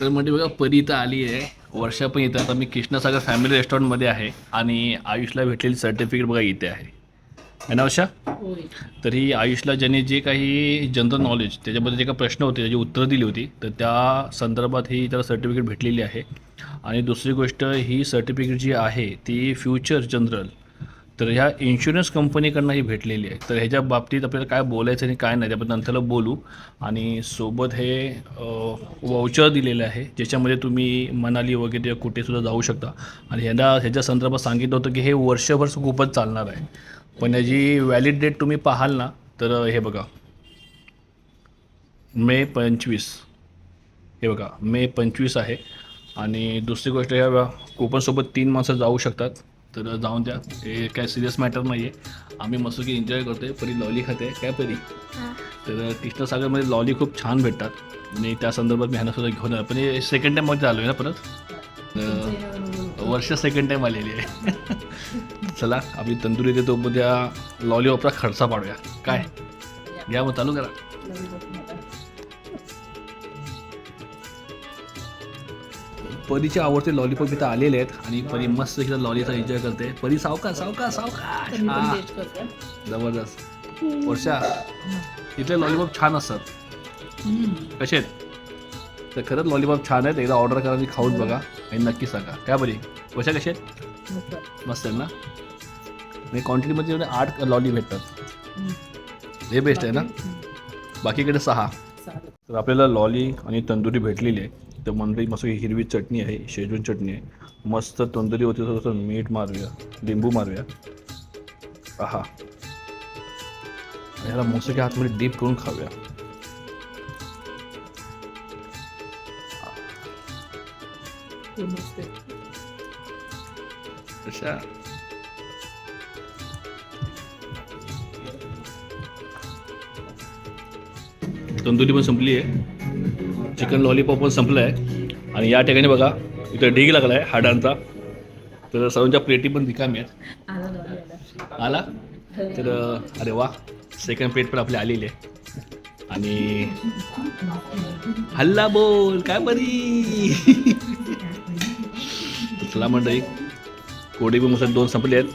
तर म्हणजे बघा परी इथं आली आहे. वर्षा पण इथं. आता मी कृष्णसागर फॅमिली रेस्टॉरंटमध्ये आहे आणि आयुषला भेटलेली सर्टिफिकेट बघा इथे आहे. है ना वर्षा? तर ही आयुषला ज्याने जे काही जनरल नॉलेज त्याच्याबद्दल जे काही प्रश्न होते त्याची उत्तरं दिली होती तर त्या संदर्भात ही त्याला सर्टिफिकेट भेटलेली आहे. आणि दुसरी गोष्ट ही सर्टिफिकेट जी आहे ती फ्युचर जनरल तर ह्या इन्शुरन्स कंपनीकडनं ही भेटलेली आहे. तर ह्याच्या बाबतीत आपल्याला काय बोलायचं आणि काय नाही त्याबद्दल नंतर बोलू. आणि सोबत हे वाउचर दिलेलं आहे ज्याच्यामध्ये तुम्ही मनाली वगैरे कुठेसुद्धा जाऊ शकता. आणि ह्याला ह्याच्या संदर्भात सांगितलं होतं की हे वर्षभर खूपच चालणार आहे. पण याची व्हॅलिड डेट तुम्ही पाहाल ना तर हे बघा. मे पंचवीस. हे बघा मे पंचवीस आहे. आणि दुसरी गोष्ट ह्या कुपनसोबत तीन माणसं जाऊ शकतात. तर जाऊन द्या. हे काय सिरियस मॅटर नाही आहे आम्ही मस्त की एन्जॉय करतोय. परी लॉली खाते. काय परी? तर कृष्णसागरमध्ये लॉली खूप छान भेटतात. आणि त्या संदर्भात मी ह्यांना सुद्धा घेऊन आलो पण हे सेकंड टाईममध्ये आलो आहे ना परत? वर्ष सेकंड टाईम आलेली आहे. चला आपली तंदुरी देतो. उद्या लॉलीपॉपचा खर्चा पाडूया. काय? घ्या मग चालू करा. परीचे आवडते लॉलीपॉप इथं आलेले आहेत आणि परी मस्त इथं लॉलीचा एन्जॉय करते. परी सावका सावका सावका जबरदस्त. वर्षा इथले लॉलीपॉप छान असतात. कसे आहेत? तर खरंच लॉलीपॉप छान आहेत. एकदा ऑर्डर करा आणि खाऊन बघा आणि नक्की सांगा. काय बरी वर्षा कसे आहेत? मस्त. आहे ना? आणि क्वांटिटीमध्ये एवढे आठ लॉली भेटतात. हे बेस्ट आहे ना? बाकीकडे सहा. तर आपल्याला लॉली आणि तंदुरी भेटलेली आहे. तर मंडळी मस्त हिरवी चटणी आहे शेजून चटणी आहे. मस्त तंदुरी होती थोडंसं मीठ मारूया लिंबू मारूया. आहा. ह्याला मस्त हातमध्ये डीप करून खाऊया. तंदुरी पण संपली आहे. चिकन लॉलीपॉप पण संपलं आहे आणि या ठिकाणी बघा इथं ढीग लागला आहे हाडांचा. तर सर्वांच्या प्लेटी पण रिकामी आहेत. आला? तर अरे वा सेकंड प्लेट पण आपली आलेली आहे. आणि हल्ला बोल काय बरी? चला मंडळी कोडी बी मस्त दोन संपले आहेत.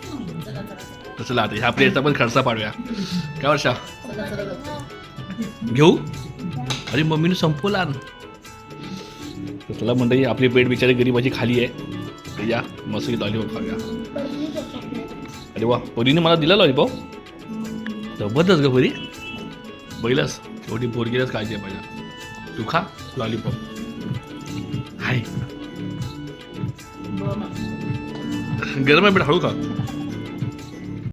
तर चला आता ह्या प्लेटचा पण खर्चा पाडूया. काय वर्षा? घेऊ? अरे मम्मीने संपवला. तर तुला मंडळी आपली प्लेट बिचारी गरीबाची खाली आहे. या मस्त लॉलीपॉप खाऊया अरे वा परीने मला दिला लॉलीपॉप? जबरदस्त ग परी. बैलच शेवटी पोरगीलाच काळजी आहे पाहिजे. तू खा लॉलीपॉप. हाय. गरम आहे पण हळू खा.